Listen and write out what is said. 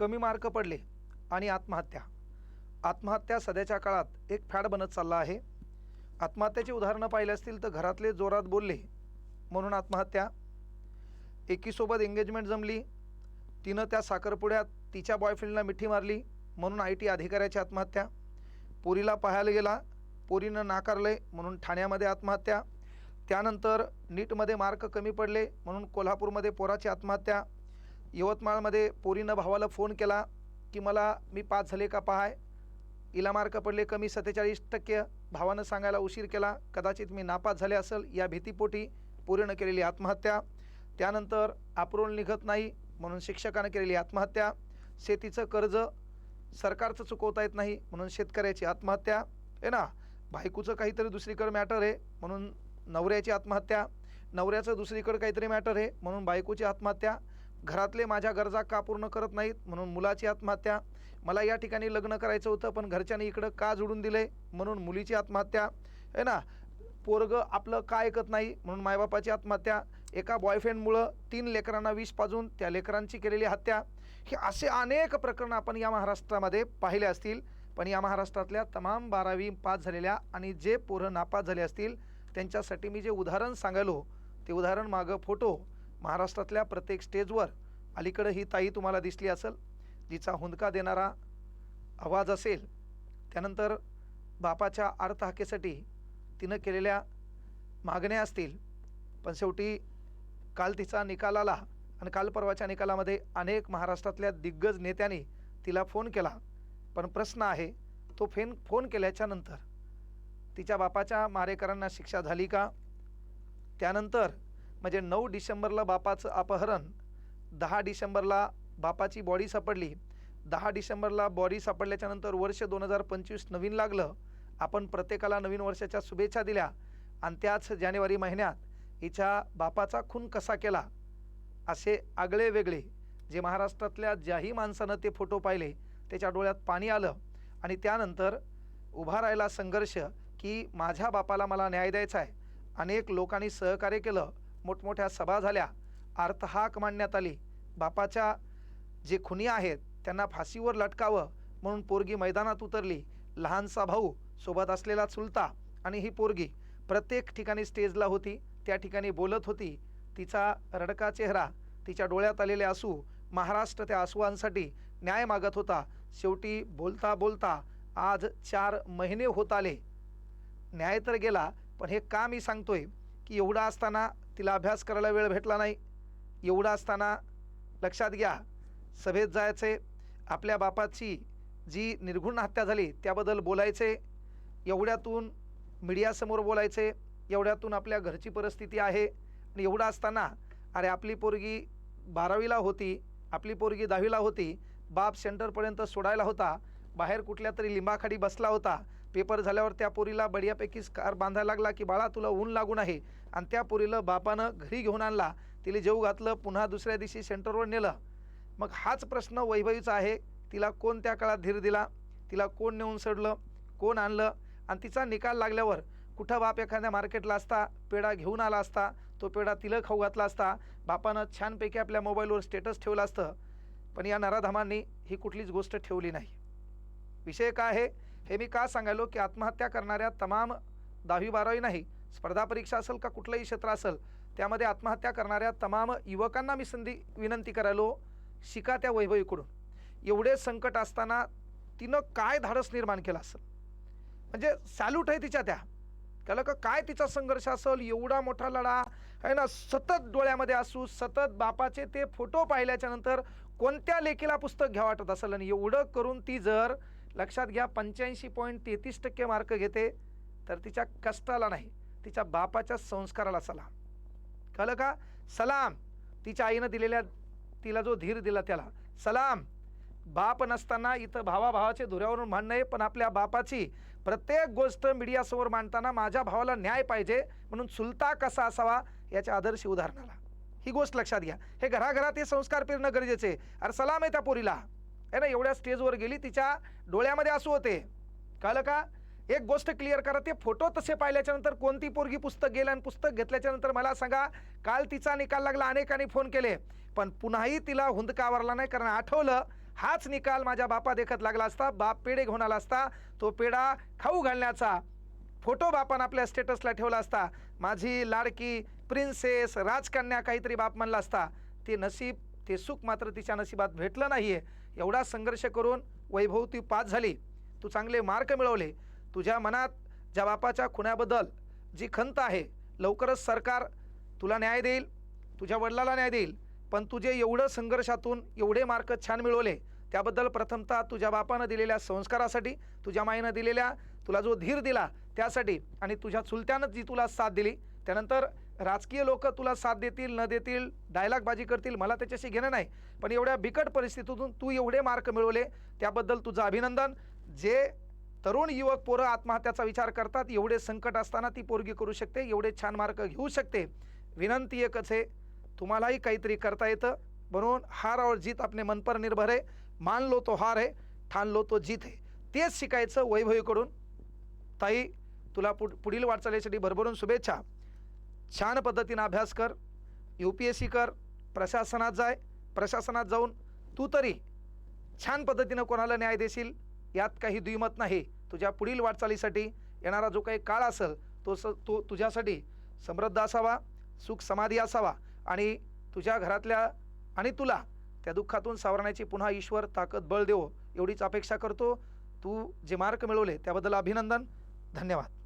कमी मार्क पडले आणि आत्महत्या. आत्महत्या सध्याच्या काळात एक फॅड बनत चालला आहे. आत्महत्याची उदाहरणं पाहिली असतील तर घरातले जोरात बोलले म्हणून आत्महत्या. एकीसोबत एंगेजमेंट जमली. तिनं त्या साखरपुड्यात तिच्या बॉयफ्रेंडला मिठी मारली म्हणून आय टी अधिकाऱ्याची आत्महत्या. पोरीला पाहायला गेला. पोरीनं नाकारले म्हणून ठाण्यामध्ये आत्महत्या. त्यानंतर नीटमध्ये मार्क कमी पडले म्हणून कोल्हापूरमध्ये पोराची आत्महत्या. यवतमाळमध्ये पोरीनं भावाला फोन केला की मला मी पास झाले का पहाय? इला मार्क पडले कमी सत्तेचाळीस टक्के. भावानं सांगायला उशीर केला कदाचित मी नापास झाले असेल या भीतीपोटी पोरीनं केलेली आत्महत्या. त्यानंतर अप्रोल निघत नाही म्हणून शिक्षकानं केलेली आत्महत्या. शेतीचं कर्ज सरकारचं चुकवता येत नाही म्हणून शेतकऱ्याची आत्महत्या. आहे ना बायकोचं काहीतरी दुसरीकडं मॅटर आहे म्हणून नवऱ्याची आत्महत्या. नवऱ्याचं दुसरीकडं काहीतरी मॅटर आहे म्हणून बायकोची आत्महत्या. घरातले माझ्या गरजा का पूर्ण करत नाहीत? म्हणून मुलाची आत्महत्या. मला या ठिकाणी लग्न करायचं होतं पण घरच्यांनी इकडं का जोडून दिले? म्हणून मुलीची आत्महत्या. आहे ना पोरगं आपलं का ऐकत नाही? म्हणून मायबापाची आत्महत्या. एका बॉयफ्रेंडमुळं तीन लेकरांना विष पाजून त्या लेकरांची केलेली हत्या. हे असे अनेक प्रकरणं आपण या महाराष्ट्रामध्ये पाहिले असतील. पण या महाराष्ट्रातल्या तमाम बारावी पास झालेल्या आणि जे पोरं नापास झाले असतील त्यांच्यासाठी मी जे उदाहरण सांगायलो ते उदाहरण मागं फोटो. महाराष्ट्रातल्या प्रत्येक स्टेजवर अलीकडं ही ताई तुम्हाला दिसली असेल जिचा हुंदका देणारा आवाज असेल त्यानंतर बापाच्या अर्थहाकेसाठी तिनं केलेल्या मागण्या असतील पण शेवटी काल तिचा निकाल आला आणि काल परवाच्या निकालामध्ये अनेक महाराष्ट्रातल्या दिग्गज नेत्यांनी तिला फोन केला. पण प्रश्न आहे तो फेन फोन केल्याच्यानंतर तिच्या बापाच्या मारेकरांना शिक्षा झाली का? त्यानंतर म्हणजे नऊ डिसेंबरला बापाचं अपहरण दहा डिसेंबरला बापाची बॉडी सापडली दहा डिसेंबरला बॉडी सापडल्याच्यानंतर वर्ष दोन हजार पंचवीस नवीन लागलं आपण प्रत्येकाला नवीन वर्षाच्या शुभेच्छा दिल्या आणि त्याच जानेवारी महिन्यात हिच्या बापाचा खून कसा केला असे आगळे वेगळे जे महाराष्ट्रातल्या ज्याही माणसानं ते फोटो पाहिले त्याच्या डोळ्यात पाणी आलं आणि त्यानंतर उभा राहिला संघर्ष की माझ्या बापाला मला न्याय द्यायचा आहे. अनेक लोकांनी सहकार्य केलं मोठमोठ्या सभा झाल्या. अर्थहाक मांडण्यात आली. बापाच्या जे खुनी आहेत त्यांना फाशीवर लटकावं म्हणून पोरगी मैदानात उतरली. लहानसा भाऊ सोबत असलेला चुलता आणि ही पोरगी प्रत्येक ठिकाणी स्टेजला होती त्या ठिकाणी बोलत होती. तिचा रडका चेहरा तिच्या डोळ्यात आलेले आसू महाराष्ट्र त्या आसुवांसाठी न्याय मागत होता. शेवटी बोलता बोलता आज चार महिने होत आले. न्याय तर गेला पण हे का मी सांगतोय की एवढा असताना तिला अभ्यास करायला वेळ भेटला नाही. एवढं असताना लक्षात घ्या सभेत जायचे आपल्या बापाची जी निर्घुण हत्या झाली त्याबद्दल बोलायचे एवढ्यातून मीडियासमोर बोलायचे एवढ्यातून आपल्या घरची परिस्थिती आहे. आणि एवढं असताना अरे आपली पोरगी बारावीला होती आपली पोरगी दहावीला होती बाप सेंटरपर्यंत सोडायला होता बाहेर कुठल्या तरी लिंबाखाडी बसला होता पेपर झाल्यावर त्या पोरीला बढियापैकी कार बांधायला लागला की बाळा तुला ऊन लागून आहे आणि त्या पोरीला बापानं घरी घेऊन आणला. तिला जेऊ घातलं पुन्हा दुसऱ्या दिवशी सेंटरवर नेलं. मग हाच प्रश्न वैभवीचा आहे. तिला कोण त्या काळात धीर दिला? तिला कोण नेऊन सोडलं? कोण आणलं? आणि तिचा निकाल लागल्यावर कुठं बाप एखाद्या मार्केटला असता पेढा घेऊन आला असता तो पेढा तिला खाऊ घातला असता बापानं छानपैकी आपल्या मोबाईलवर स्टेटस ठेवलं असतं. पण या नराधामांनी ही कुठलीच गोष्ट ठेवली नाही. विषय काय आहे? हे मी का सांगायलो? की आत्महत्या करणाऱ्या तमाम दहावी बारावी नाही स्पर्धा परीक्षा असेल का कुठलंही क्षेत्र असेल त्यामध्ये आत्महत्या करणाऱ्या तमाम युवकांना मी संधी विनंती करायलो शिका त्या वैभवीकडून. एवढे संकट असताना तिनं काय धाडस निर्माण केलं असेल? म्हणजे सॅल्यूट आहे तिच्या त्या. त्याला का काय तिचा संघर्ष असेल? एवढा मोठा लढा आहे ना सतत डोळ्यामध्ये असू सतत बापाचे ते फोटो पाहिल्याच्या नंतर कोणत्या लेखीला पुस्तक घ्या वाटत असेल? आणि एवढं करून ती जर लक्षात घ्या पंच्याऐंशी पॉईंट तेहतीस टक्के मार्क घेते तर तिच्या कष्टाला नाही तिच्या बापाच्या संस्काराला सलाम. कळलं का? सलाम. तिच्या आईनं दिलेल्या तिला जो धीर दिला त्याला. सलाम. बाप नसताना इथं भावाभावाचे धुऱ्यावरून म्हणणं आहे पण आपल्या बापाची प्रत्येक गोष्ट मीडियासमोर मांडताना माझ्या भावाला न्याय पाहिजे म्हणून चुलता कसा असावा याच्या आदर्श उदाहरणाला. ही गोष्ट लक्षात घ्या. हे घराघरात हे संस्कार पेरणं गरजेचे आहे. अरे सलाम आहे त्या पोरीला. आहे ना एवढ्या स्टेजवर गेली तिच्या डोळ्यामध्ये असू होते. कळलं का? एक गोष्ट क्लिअर करा ते फोटो तसे पाहिल्याच्यानंतर कोणती पोरगी पुस्तक गेलं आणि पुस्तक घेतल्याच्यानंतर मला सांगा काल तिचा निकाल लागला अनेकांनी फोन केले. पण पुन्हाही तिला हुंदकावरला नाही कारण आठवलं हाच निकाल माझ्या बापा देखत लागला असता बाप पेढे घेऊन आला असता तो पेढा खाऊ घालण्याचा फोटो बापान आपल्या स्टेटसला ठेवला असता. माझी लाडकी प्रिन्सेस राजकन्या काहीतरी बाप म्हणला असता. ते नशीब ते सुख मात्र तिच्या नशिबात भेटलं नाही आहे एवढा संघर्ष करून वैभव ती पास झाली. तू चांगले मार्क मिळवले. तुझ्या मनात ज्या बापाच्या खुण्याबद्दल जी खंत आहे लवकरच सरकार तुला न्याय देईल तुझ्या वडिलाला न्याय देईल. पण तुझे एवढं संघर्षातून एवढे मार्क छान मिळवले. त्याबद्दल प्रथमतः तुझ्या बापानं दिलेल्या संस्कारासाठी तुझ्या माईनं दिलेल्या तुला जो धीर दिला त्यासाठी आणि तुझ्या चुलत्यानं जी तुला साथ दिली. त्यानंतर राजकीय लोक तुला साथ देतील न देतील डायलॉगबाजी करतील मला त्याच्याशी घेणं नाही. पण एवढ्या बिकट परिस्थितीतून तू एवढे मार्क मिळवले त्याबद्दल तुझं अभिनंदन. जे तरुण युवक पोरं आत्महत्याचा विचार करतात एवढे संकट असताना ती पोरगी करू शकते एवढे छान मार्क घेऊ शकते. विनंती एकच आहे तुम्हालाही काहीतरी करता येतं. म्हणून हार और जीत आपले मन पर निर्भर आहे. मान लो तो हार आहे ठाणलो तो जीत आहे. तेच शिकायचं वैभवीकडून. ताई तुला पुढील वाटचालीसाठी भरभरून शुभेच्छा. छान पद्धतीनं अभ्यास कर यू पी एस सी कर प्रशासनात जाय प्रशासनात जाऊन तू तरी छान पद्धतीनं कोणाला न्याय देशील यात काही दुईमत नाही. तुझ्या पुढील वाटचालीसाठी येणारा जो काही काळ असेल तो स तो तुझ्यासाठी समृद्ध असावा सुख समाधी असावा आणि तुझ्या घरातल्या आणि तुला त्या दुःखातून सावरण्याची पुन्हा ईश्वर ताकद बळ देवो एवढीच अपेक्षा करतो. तू जे मार्क मिळवले त्याबद्दल अभिनंदन. धन्यवाद.